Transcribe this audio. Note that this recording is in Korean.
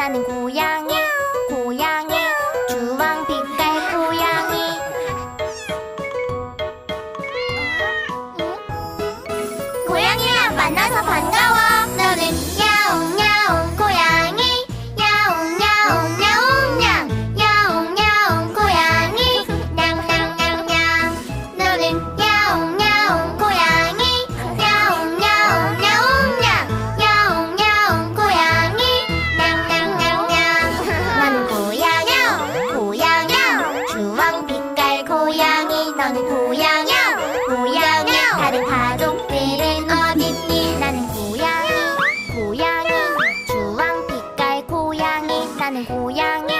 나는 고양이야 나는 고양이야. 고양이야. 다른 가족들은 어디 있니? 나는 고양이. 고양이. 주황 빛깔 고양이. 나는 고양이.